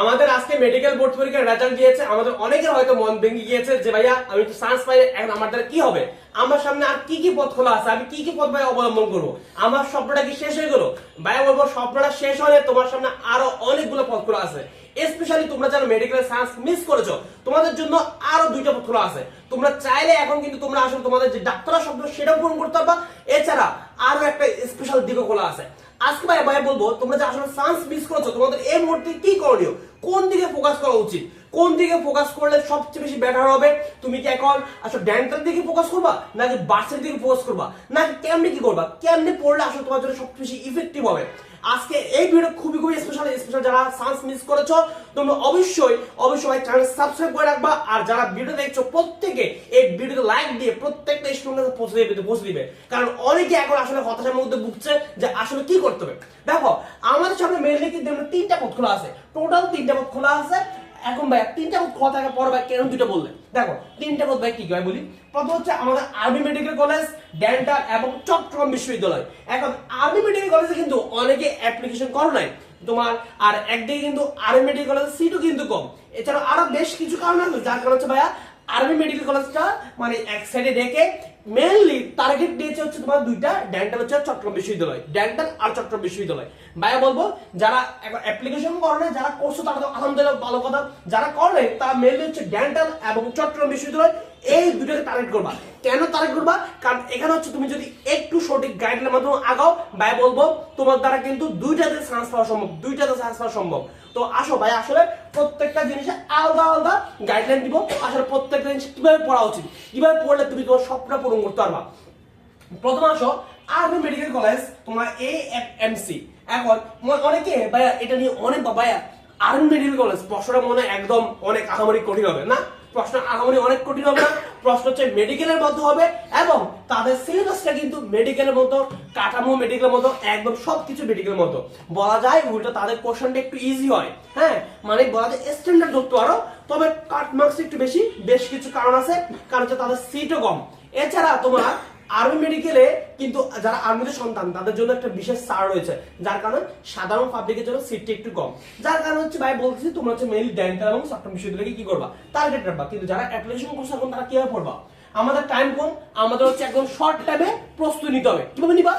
আমাদের আজকে medical board পরীক্ষার রেজাল্ট দিয়েছে আমাদের অনেকের হয়তো মন ভেঙে গিয়েছে যে, ভাইয়া, আমি তো সায়েন্স পাই, এখন আমার দ্বারা কি হবে? আমার সামনে আর কি কি পথ খোলা আছে? আমি কি কি পথ ভাই অবলম্বন করব? আমার স্বপ্নটা কি শেষ হয়ে গেল? ভাইয়া বলব, স্বপ্নটা শেষ হলে তোমার সামনে আরও অনেকগুলো পথ খোলা আছে। স্পেশালি তোমরা যারা মেডিকেল সায়েন্স মিস করেছ, তোমাদের জন্য আরও দুইটা পথ খোলা আছে। তোমরা চাইলে এখন কিন্তু তোমরা আসলে তোমাদের যে ডাক্তারের স্বপ্ন, সেটাও পূরণ করতে পারবা। এছাড়া আরও একটা স্পেশাল দিকও খোলা আছে। আজকে ভাই ভাই বলব, তোমরা যে আসলে চান্স মিস করেছ, তোমাদের এই মুহূর্তে কি করণীয়? কোন দিকে ফোকাস করা উচিত? কোন দিকে ফোকাস করলে সবচেয়ে বেশি বেটার হবে? তুমি কি এখন আসলে ড্যান্টার দিকে ফোকাস করবা, নাকি বাসের দিকে ফোকাস করবা? নাকি কেমনে কি করবা? কেমনে পড়লে আসলে তোমার জন্য সবচেয়ে বেশি ইফেক্টিভ হবে? আজকে এই ভিডিও খুবই খুবই স্পেশাল স্পেশাল যারা সান্স মিস করেছ, তোমরা অবশ্যই অবশ্যই চ্যানেল সাবস্ক্রাইব করে রাখবা। আর যারা ভিডিও দেখছ, প্রত্যেকে এই ভিডিওতে লাইক দিয়ে প্রত্যেকটা স্টুডেন্টকে পৌঁছে দিবে পৌঁছে দিবে। কারণ অনেকে এখন আসলে হতাশার মধ্যে ভুগছে যে আসলে কি করতে হবে। দেখো, আমাদের সামনে মেনলি কিন্তু তিনটা পথ খোলা আছে। টোটাল তিনটা পথ খোলা আছে। এখন ভাই তিনটা কথা থাকে পর ভাই কেন দুটো বললে? দেখো, তিনটা কথা ভাই কি কি ভাই বলি? প্রথম হচ্ছে আমাদের আর্মি মেডিকেল কলেজ ডেন্টাল এবং চট্টগ্রাম বিশ্ববিদ্যালয়। এখন আর্মি মেডিকেল কলেজে কিন্তু অনেকে অ্যাপ্লিকেশন করো নাই। তোমার, আর একদিকে কিন্তু আর্মি মেডিকেল কলেজের সিটও কিন্তু কম। এছাড়া আরও বেশ কিছু কারণ আছে, যার কারণ হচ্ছে ভাইয়া আর্মি মেডিকেল কলেজটা মানে এক সাইডে রেখে মেনলি টার্গেট দিয়েছে হচ্ছে তোমার দুইটা ডেন্টাল হচ্ছে চট্টগ্রাম বিশ্ববিদ্যালয়। ডেন্টাল আর চট্টগ্রাম বিশ্ববিদ্যালয়। ভাইয়া বলব, যারা অ্যাপ্লিকেশন করে না, যারা করছ তারা তো আলহামদুলিল্লাহ ভালো কথা। যারা করে তারা মেনলি হচ্ছে ডেন্টাল এবং চট্টগ্রাম বিশ্ববিদ্যালয় এই দুটোকে টার্গেট করবা। কেন টার্গেট করবা? কারণ এখানে হচ্ছে তুমি যদি একটু সঠিক গাইডলাইনের মাধ্যমে আগাও, ভাই বলব, তোমার দ্বারা কিন্তু দুইটাতে চান্স পাওয়া সম্ভব দুইটাতে চান্স পাওয়া সম্ভব। তো আসো ভাই, আসলে প্রত্যেকটা জিনিসে আলাদা আলাদা গাইডলাইন দিব। আসলে প্রত্যেকটা জিনিস কীভাবে পড়া উচিত? কীভাবে পড়লে তুমি তোমার স্বপ্নটা পূরণ করতে পারবা? প্রথম আসো আর্মি মেডিকেল কলেজ তোমার এ এফ এম সি এখন অনেকে ভাইয়া এটা নিয়ে অনেক ভাইয়া আর্মি মেডিকেল কলেজ প্রশ্নটা মনে একদম অনেক আহামরি কঠিন হবে, না? প্রশ্ন আগামী অনেক কঠিন হবে। না প্রশ্ন হচ্ছে মেডিকেলের মতো হবে এবং তাদের সিলেবাসটা কিন্তু মেডিকেলের মতো, কাঠামো মেডিকেলের মতো, একদম সবকিছু মেডিকেলের মতো। বলা যায় উল্টো তাদের কোশ্চেনটা একটু ইজি হয়। হ্যাঁ? মানে বলা যায় স্ট্যান্ডার্ড ধরতে পারো তবে কাট মার্কস একটু বেশি, বেশ কিছু কারণ আছে। কারণ হচ্ছে তাদের সিটও কম। এছাড়া তোমার আর্মি মেডিকেলে কিন্তু যারা আর্মিদের সন্তান, তাদের জন্য একটা বিশেষ সার রয়েছে, যার কারণে সাধারণ পাবলিকের জন্য সিটটি একটু কম। যার কারণে হচ্ছে ভাই, বলতেছি তোমরা হচ্ছে মেইনলি ডেন্টাল এবং চট্টগ্রাম বিশ্ববিদ্যালয়ে কি করবা? টার্গেট রাখবা। কিন্তু যারা অ্যাপ্লিকেশন করছে এখন তারা কীভাবে পড়বা? আমাদের টাইম কম, আমাদের হচ্ছে একদম শর্ট টাইমে প্রস্তুতি নিতে হবে। কীভাবে নিবা?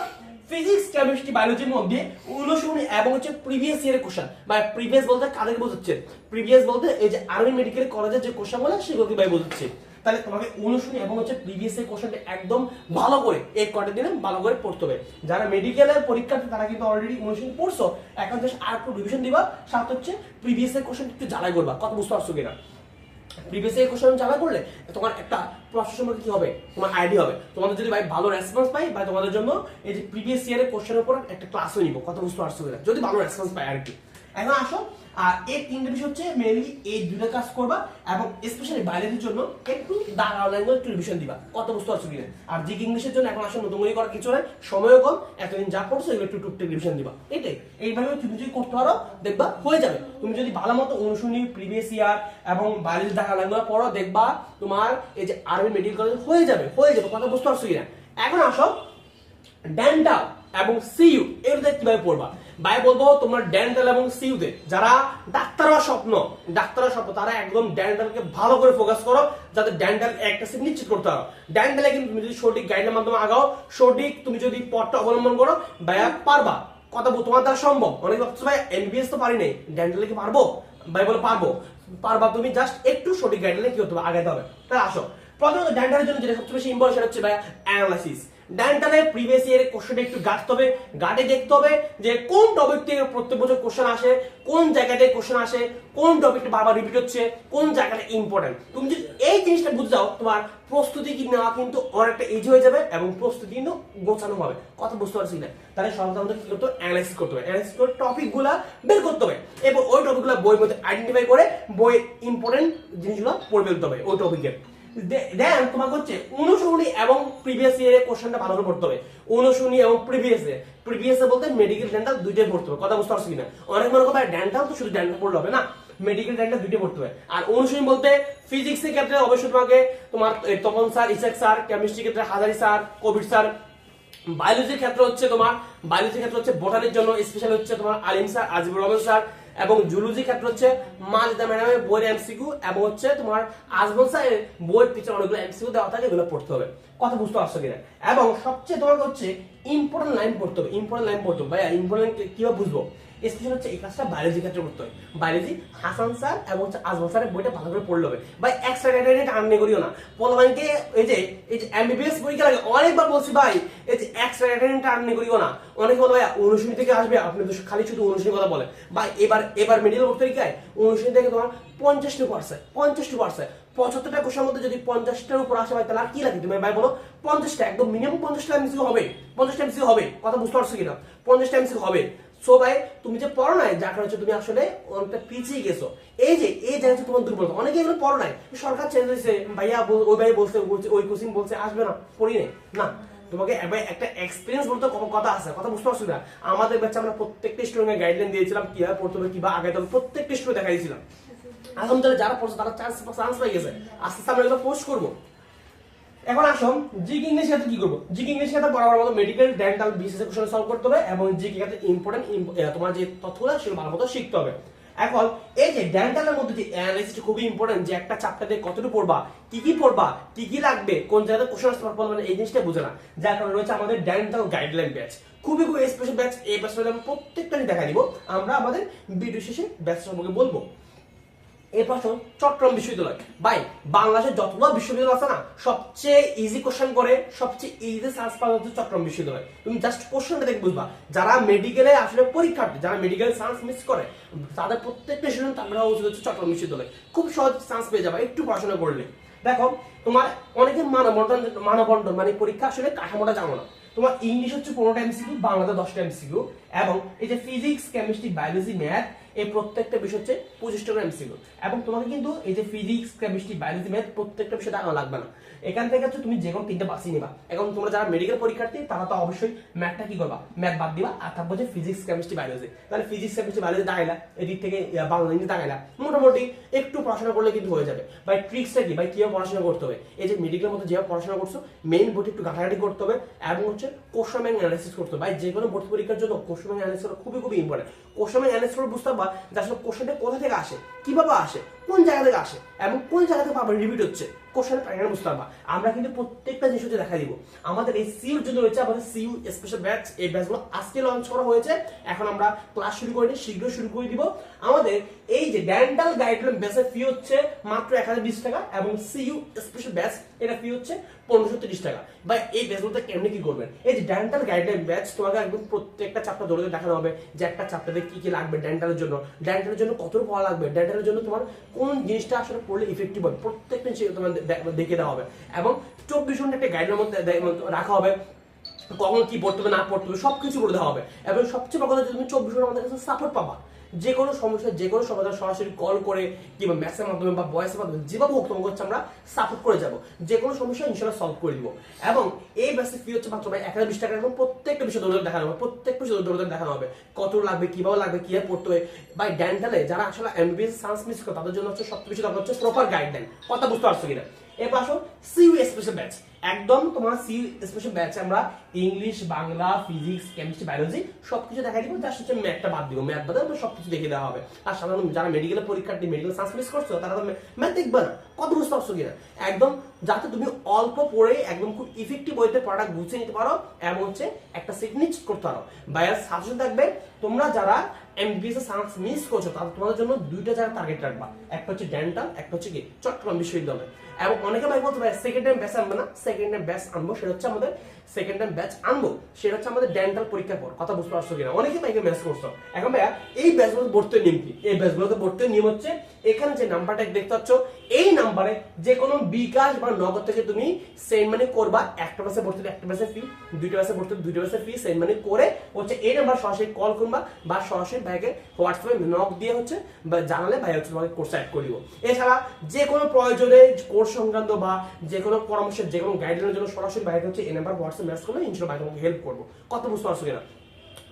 ফিজিক্স কেমিস্ট্রি বায়োলজির মধ্যে অনুশীলনী এবং হচ্ছে প্রিভিয়াস ইয়ারের কোশ্চেন বা প্রিভিয়াস বলতে কাদেরকে বোঝাচ্ছে? প্রিভিয়াস বলতে এই যে আর্মি মেডিকেল কলেজের যে কোশ্চেন বলে সেগুলোকে ভাই বোঝাচ্ছে। তাহলে তোমাকে অনুশীলনী এবং হচ্ছে প্রিভিয়াস এর কোশ্চেনটা একদম ভালো করে এক কটা দিনে ভালো করে পড়তে হবে। যারা মেডিকেলের পরীক্ষার্থী, তারা কিন্তু অলরেডি অনুশীলনী পড়ছো এখন জাস্ট আর একটু রিভিশন দিবা, সাথে হচ্ছে প্রিভিয়াস এর কোশ্চেন একটু জ্বালাই করবা। কত বুঝতে পারছ কিনা? প্রিভিয়াস এই কোশ্চেন জানা করলে তোমার একটা প্রশ্ন সম্পর্কে কি হবে? তোমার আইডিয়া হবে। তোমাদের যদি ভাই ভালো রেসপন্স পাই বা তোমাদের জন্য এই যে প্রিভিয়াস ইয়ারের কোশ্চেনের উপর একটা ক্লাসও নিব। কত বুঝতে পারছ যদি ভালো রেসপন্স পাই আর কি। এখন আসো আর এই তিনটে বিষয় হচ্ছে মেনলি এই দুটো কাজ করবা এবং স্পেশালি বাইরের জন্য একটু দাঁড়াও ল্যাঙ্গুয়েজ একটু রিভিশন দিবা। কত বুঝতে পারছ কিনা আর জিক ইংলিশের জন্য এখন আসলে নতুন করে করার কিছু নাই, সময়ও কম, এতদিন যা করছ এগুলো একটু টুকটাক রিভিশন দিবা। এটাই। এইভাবে তুমি যদি করতে পারো, দেখবা হয়ে যাবে। তুমি যদি ভালো মতো অনুশুনি প্রিভিয়াস ইয়ার এবং বাইরের দেখা ল্যাঙ্গুয়েজ পড়ো, দেখবা তোমার এই যে আর্মি মেডিকেল কলেজ হয়ে যাবে হয়ে যাবে। কথা বুঝতে পারছ কিনা এখন আসো ডেন্টাল এবং সিইউ এগুলোতে কীভাবে পড়বা? ভাই বলব তোমার ডেন্টাল এবং সিইউতে যারা ডাক্তার স্বপ্ন ডাক্তার স্বপ্ন, তারা একদম ডেন্টালকে ভালো করে ফোকাস করো, যাতে ডেন্টাল একটা সিট নিশ্চিত করতে পারো। ডেন্টালে কিন্তু তুমি যদি সঠিক গাইডের মাধ্যমে আগাও, সঠিক তুমি যদি পথটা অবলম্বন করো, ভাইয়া পারবা। কথা তোমার দ্বারা সম্ভব। অনেক ভাবছ ভাই এমবিএস তো পারি নাই ডেন্টালে কি পারব? ভাই বলে পারব। পারবা তুমি জাস্ট একটু সঠিক গাইডলাইনে কি হতে হবে আগাইতে হবে। তাহলে আসো। প্রথমত ডেন্টালের জন্য যেটা সবচেয়ে বেশি ইম্পর্টেন্ট হচ্ছে ভাই অ্যানালাইসিস ডেন্টালে প্রিভিয়াস ইয়ারের কোশ্চেনটা একটু গাঁটতে হবে। গাটে দেখতে হবে যে কোন টপিক থেকে প্রত্যেক বছর কোশ্চেন আসে, কোন জায়গাতে কোশ্চেন আসে, কোন টপিকটা বারবার রিপিট হচ্ছে, কোন জায়গাটা ইম্পর্টেন্ট তুমি যদি এই জিনিসটা বুঝে যাও তোমার প্রস্তুতি কি নেওয়া কিন্তু অনেকটা ইজি হয়ে যাবে এবং প্রস্তুতি কিন্তু গোছানো হবে কথা বুঝতে পারছি না তাহলে সর্বপ্রথম কি করতে অ্যানালাইসিস করতে হবে। অ্যানালাইসিস করে টপিকগুলো বের করতে হবে। এবং ওই টপিকগুলো বইয়ের মধ্যে আইডেন্টিফাই করে বই ইম্পর্টেন্ট জিনিসগুলো পড়ে ফেলতে হবে। ওই টপিকের দেন তোমাকে হচ্ছে অনুসরণী এবং প্রিভিয়াস ইয়ারের কোশ্চেনটা ভালো করে পড়তে হবে। অনুসরণী এবং প্রিভিয়াস ইয়ার প্রিভিয়াস বলতে মেডিকেল ডেন্টাল দুইটাই পড়তে হবে, কথা বুঝতে পারছি কিনা? অনেক মনে করবে ডেন্টাল তো শুধু ডেন্টাল পড়লে হবে না মেডিকেল ডেন্টাল দুইটাই পড়তে হবে। আর অনুসরণী বলতে ফিজিক্সের ক্ষেত্রে অবশ্যই তোমাকে তোমার Tapan sir, Ishak sir chemistry ক্ষেত্রে হাজারি স্যার কোভিড স্যার বায়োলজির ক্ষেত্রে হচ্ছে তোমার বায়োলজির ক্ষেত্রে হচ্ছে বোটানির জন্য স্পেশাল হচ্ছে তোমার আলিম স্যার, আজিবুর রহমান স্যার এবং জুলজি ক্ষেত্র হচ্ছে মাজদা ম্যাডামের বইয়ের এমসিকিউ এবং হচ্ছে তোমার আজমল স্যারের বইয়ের পিছনে অনেকগুলো এমসিকিউ দেওয়া থাকে, এগুলো পড়তে হবে। কথা বুঝতে পারছ কিনা? এবং সবচেয়ে তোমার হচ্ছে ইম্পর্টেন্ট লাইন পড়তে হবে ইম্পর্টেন্ট লাইন পড়তে হবে। ভাইয়া ইম্পর্টেন্ট কীভাবে বুঝব? স্পেশাল হচ্ছে এই কাজটা বায়োলজি ক্ষেত্রে করতে হয় বায়োলজি হাসান স্যার এবং হচ্ছে আজমল স্যারের বইটা ভালো করে পড়লে হবে। ভাই এক্সট্রা টার্নে করিও না। পোলাবাইনকে এই যে এই যে এমবিবিএস পরীক্ষা লাগে অনেকবার বলছি ভাই, এই যে এক্সট্রা টার্নে করিও না। অনেকে বলে ভাই অনুশীলনী থেকে আসবে, আপনি তো খালি শুধু অনুশীলনী কথা বলে ভাই, এবার এবার মেডিকেল পরীক্ষায় অনুশীলনী থেকে তোমার পঞ্চাশ টু পার্সেন্ট পঞ্চাশ টু পার্সেন্ট পঁচাত্তরটা কোষের মধ্যে যদি পঞ্চাশটার উপর আসে ভাই তাহলে আর কি লাগে? তুমি ভাই বলো পঞ্চাশটা একদম মিনিমাম পঞ্চাশটা এমসিকিউ হবে। পঞ্চাশটা এমসিকিউ হবে কথা বুঝতে পারছ কিনা? পঞ্চাশটা এমসিকিউ হবে। সো ভাই তুমি যে পড়ো নাই যার কারণে তুমি আসলে অনেকটা পিছিয়ে গেছো। এই যে এই যে হচ্ছে তোমার দুর্বলতা। অনেকে এগুলো পড়ো নাই। সরকার চেঞ্জ হয়েছে ভাইয়া ওই ভাই বলছে বলছে, ওই কোচিং বলছে আসবে না পড়ি নাই। না তোমাকে একটা এক্সপিরিয়েন্স বলতে কথা আছে কথা বুঝতে পারছ না আমাদের বাচ্চা আমরা প্রত্যেকটা স্টুডেন্টকে গাইডলাইন দিয়েছিলাম কীভাবে পড়তে হবে কীভাবে আগে প্রত্যেকটা স্টুডেন্ট দেখাই দিয়েছিলাম। আলহামদুলিল্লাহ যারা পড়ছে তারা চান্স চান্স পেয়ে গেছে। আস্তে আস্তে আমরা এগুলো পোস্ট করব। এখন আসো জিক ইংলিশ সাথে কি করব? জিক ইংলিশ সাথে বরাবর মতো medical dental BCS question solve করতে হবে এবং জিকে সাথে ইম্পর্টেন্ট তোমার যে তথ্যগুলো সেগুলো ভালো মতো শিখতে হবে। এখন, এই যে ডেন্টালের মধ্যে যে অ্যানালাইসিস খুবই ইম্পর্টেন্ট যে একটা চ্যাপ্টার দিয়ে কতটুকু পড়বা, কি কি পড়বা, কি কি লাগবে, কোন জায়গায় কোশ্চেন আসতে পারব মানে এই জিনিসটা বুঝে না। যার কারণে রয়েছে আমাদের ডেন্টাল গাইডলাইন ব্যাচ খুবই খুবই স্পেশাল ব্যাচ এই ব্যাচটা আমি প্রত্যেকটা দেখা দিব। আমরা আমাদের ভিডিও শেষে ব্যাচ সম্পর্কে বলব। এরপর আসুন চট্টগ্রাম বিশ্ববিদ্যালয়। ভাই, বাংলাদেশের যতগুলো বিশ্ববিদ্যালয় আছে না, সবচেয়ে ইজি কোশ্চেন করে সবচেয়ে ইজি সার্চ পাওয়া হচ্ছে চট্টগ্রাম বিশ্ববিদ্যালয়। তুমি জাস্ট কোশ্চেনটা দেখে বুঝবা, যারা মেডিকেলে আসলে পরীক্ষার্থী, যারা মেডিকেল চান্স মিস করে, তাদের প্রত্যেকটা স্টুডেন্ট তারা উচিত হচ্ছে চট্টগ্রাম বিশ্ববিদ্যালয়। খুব সহজ চান্স পেয়ে যাবে, একটু পড়াশোনা করলে। দেখো, তোমার অনেকের মানবন্টন মানবন্টন মানে পরীক্ষা আসলে কাঠামোটা জানো না। তোমার ইংলিশ হচ্ছে পনেরোটা এমসিকিউ বাংলাতে দশটা এমসিকিউ এবং এই যে ফিজিক্স কেমিস্ট্রি বায়োলজি ম্যাথ এই প্রত্যেকটা বিষয় হচ্ছে পঁচিশটা করে এমসিকিউ এবং তোমাকে কিন্তু এই যে ফিজিক্স কেমিস্ট্রি বায়োলজি ম্যাথ প্রত্যেকটা বিষয় জানা লাগবে না। এখান থেকে হচ্ছে তুমি যে কোনো তিনটা বাসি নিবা। এখন তোমরা যারা মেডিকেল পরীক্ষার্থী, তারা তো অবশ্যই ম্যাথটা কি করবা? ম্যাথ বাদ দিবা আর তারপর হচ্ছে ফিজিক্স কেমিস্ট্রি বায়োলজি তাহলে ফিজিক্স কেমিস্ট্রি বায়োলজি দাগাইলা এদিক থেকে বাংলা ইংরেজি দাগাইলা মোটামুটি একটু পড়াশোনা করলে কিন্তু হয়ে যাবে। ভাই ট্রিক্সটা কি? ভাই, কীভাবে পড়াশোনা করতে হবে? এই যে মেডিকেলের মধ্যে যেভাবে পড়াশোনা করছ মেইন বইটি একটু ঘাটাঘাটি করতে হবে এবং হচ্ছে কোশ্চেন ব্যাংক অ্যানালাইসিস করতে ভাই, যে কোনো ভর্তি পরীক্ষার জন্য কোশ্চেন ব্যাংক অ্যানালাইসিস খুবই খুবই ইম্পর্টেন্ট কোশ্চেন ব্যাংক অ্যানালাইসিস করে বুঝতে পারবা যে আসলে কোশ্চেনটা কোথা থেকে আসে, কীভাবে আসে, কোন জায়গা থেকে আসে, এবং কোন জায়গা থেকে আবার রিপিট হচ্ছে। কোশ্চেনের প্যাটার্ন বুঝতে পারবা। আমরা কিন্তু প্রত্যেকটা জিনিস হচ্ছে দেখা দিব। আমাদের এই সিউর জন্য রয়েছে আমাদের সিউ স্পেশাল ব্যাচ এই ব্যাচগুলো আজকে লঞ্চ করা হয়েছে। এখন আমরা ক্লাস শুরু করে করিনি শীঘ্র শুরু করে দিব। আমাদের এই যে ডেন্টাল গাইডলাইন ব্যাচের ফি হচ্ছে মাত্র এক হাজার বিশ টাকা এবং সিইউ স্পেশাল ব্যাচ এটা ফি হচ্ছে পনেরোশো তিরিশ টাকা। বা এই ব্যাচগুলোতে কেমনি কি করবেন? এই যে ডেন্টাল গাইডলাইন ব্যাচ তোমাকে একদম প্রত্যেকটা চাপটা ধরে দেখানো হবে যে একটা চাপটাতে কি কি লাগবে ডেন্টালের জন্য। ডেন্টালের জন্য কতটুকু পড়া লাগবে? ডেন্টালের জন্য তোমার কোন জিনিসটা আসলে পড়লে ইফেক্টিভ হবে? প্রত্যেকটা দে- দেখে দেওয়া হবে। এবং চব্বিশ ঘণ্টা একটা গাইডের মধ্যে রাখা হবে। কখন কি পড়তে হবে, না পড়তে হবে, সবকিছু করে দেওয়া হবে। এবং সবচেয়ে বড় কথা তুমি চব্বিশ ঘণ্টা আমাদের কাছে সাপোর্ট পাবা। যে কোনো সমস্যা যে কোনো সমাধান সরাসরি কল করে কিংবা মেসের মাধ্যমে বা ভয়েসের মাধ্যমে, যেভাবে হোক তোমাকে হচ্ছে আমরা সাপোর্ট করে যাব। যে কোনো সমস্যা ইনশাল্লাহ সলভ করে দিব। এবং এই ব্যাসে ফি হচ্ছে মাত্র এক হাজার বিশ টাকা এবং প্রত্যেকটা বিষয় দৌড়ে দেখানো হবে প্রত্যেক বিষয় দৌড়ে দেখানো হবে। কত লাগবে, কীভাবে লাগবে কীভাবে পড়তে হবে। বাই ডেন্টালে যারা আসলে এমবিবিএস সায়েন্স মিস করে, তাদের জন্য হচ্ছে বেশি দরকার হচ্ছে প্রপার গাইডলাইন কথা বুঝতে পারছ কিনা? এরপর আসো সিইউ স্পেশাল ব্যাচ একদম তোমার সি স্পেশাল ব্যাচে আমরা English Bangla physics chemistry biology সবকিছু দেখাই দিব। জাস্ট হচ্ছে ম্যাথটা বাদ দিব। ম্যাথ বাদে আমরা সবকিছু দেখে দেওয়া হবে। আর সাধারণ যারা মেডিকেলের পরীক্ষার্থী মেডিকেল সায়েন্স মিস করছ, তারা তো ম্যাথ দেখবে না। কত বুঝতে পারছ কিনা? একদম যাতে তুমি অল্প পড়ে একদম খুব ইফেক্টিভ ওয়েতে পড়াটা গুছিয়ে নিতে পারো এবং হচ্ছে একটা সিগনেচ করতে পারো। বায়ার সাজেশন থাকবে, তোমরা যারা এমবিএস সায়েন্স মিস করছ, তাদের তোমাদের জন্য দুইটা জায়গা টার্গেট রাখবা। একটা হচ্ছে ডেন্টাল একটা হচ্ছে কি? চট্টগ্রাম বিশ্ববিদ্যালয়। এবং অনেকে ভাই বলতে পারে সেকেন্ড টাইম ব্যাচ আনব না? সেকেন্ড টাইম ব্যাচ আনব, সেটা হচ্ছে আমাদের সেকেন্ড টাইম ব্যাচ আনব, সেটা হচ্ছে আমাদের ডেন্টাল পরীক্ষার পর। কথা বুঝতে পারছ কিনা? অনেকে ভাইকে ম্যাচ করছ। এখন ভাইয়া, এই ব্যাচগুলো ভর্তির নিয়ম কি? এই ব্যাচগুলোতে ভর্তির নিয়ম হচ্ছে, এখানে যে নাম্বারটা দেখতে পাচ্ছ, এই নাম্বারে যে কোনো বিকাশ বা নগদ থেকে তুমি সেন্ড মানি করবা। একটা ব্যাচে ভর্তি একটা ব্যাচের ফি দুইটা ব্যাচে ভর্তি দুইটা ব্যাচের ফি সেন্ড মানি করে হচ্ছে এই নাম্বার সরাসরি কল করবা বা সরাসরি ভাইকে হোয়াটসঅ্যাপে নক দিয়ে হচ্ছে বা জানালে ভাই হচ্ছে তোমাকে কোর্স অ্যাড করিব এছাড়া যে কোনো প্রয়োজনে কোর্স সংক্রান্ত বা যে কোনো পরামর্শের যে কোনো গাইডলাইনের জন্য সরাসরি ভাইকে হচ্ছে এই নাম্বার হোয়াটসঅ্যাপ মেসেজ করলে ইনশাল্লাহ ভাই তোমাকে হেল্প করব। কত বুঝতে পারছ কিনা?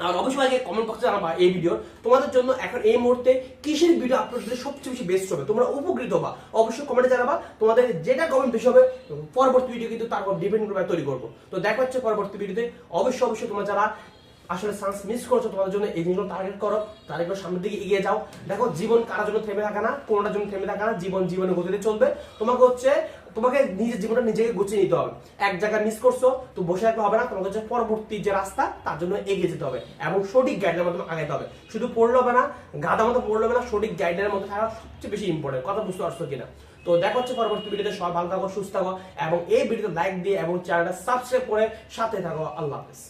আর অবশ্যই আগে কমেন্ট বক্সে জানাবা এই ভিডিও তোমাদের জন্য এখন এই মুহূর্তে কিসের ভিডিও আপলোড দিলে সবচেয়ে বেশি বেস্ট হবে? তোমরা উপকৃত হবা। অবশ্যই কমেন্টে জানাবা। তোমাদের যেটা কমেন্ট বেশি হবে, পরবর্তী ভিডিও কিন্তু তারপর ডিপেন্ড করে তৈরি করব। তো দেখা হচ্ছে পরবর্তী ভিডিওতে অবশ্যই অবশ্যই তোমরা যারা আসলে চান্স মিস করছ তোমাদের জন্য, এই জিনিসগুলো টার্গেট করো টার্গেট সামনের দিকে এগিয়ে যাও। দেখো, জীবন কারোর জন্য থেমে থাকে না, কোনোটার জন্য থেমে থাকে না, জীবন জীবনে গতিতে চলবে। তোমাকে হচ্ছে, তোমাকে নিজের জীবনটা নিজেকে গুছিয়ে নিতে হবে। এক জায়গায় মিস করছ, তো বসে রাখলে হবে না, তোমাকে হচ্ছে পরবর্তী যে রাস্তা, তার জন্য এগিয়ে যেতে হবে এবং সঠিক গাইডের মাধ্যমে আগাইতে হবে। শুধু পড়লে হবে না গাদা মতো পড়লে হবে না, সঠিক গাইডের মধ্যে থাকা সবচেয়ে বেশি ইম্পর্টেন্ট কথা বুঝতে পারছ কিনা? তো দেখা হচ্ছে পরবর্তী ভিডিওতে, সবাই ভালো থাকো, সুস্থ থাকো, এবং এই ভিডিওতে লাইক দিয়ে এবং চ্যানেলটা সাবস্ক্রাইব করে সাথে থাকো। আল্লাহ হাফেজ।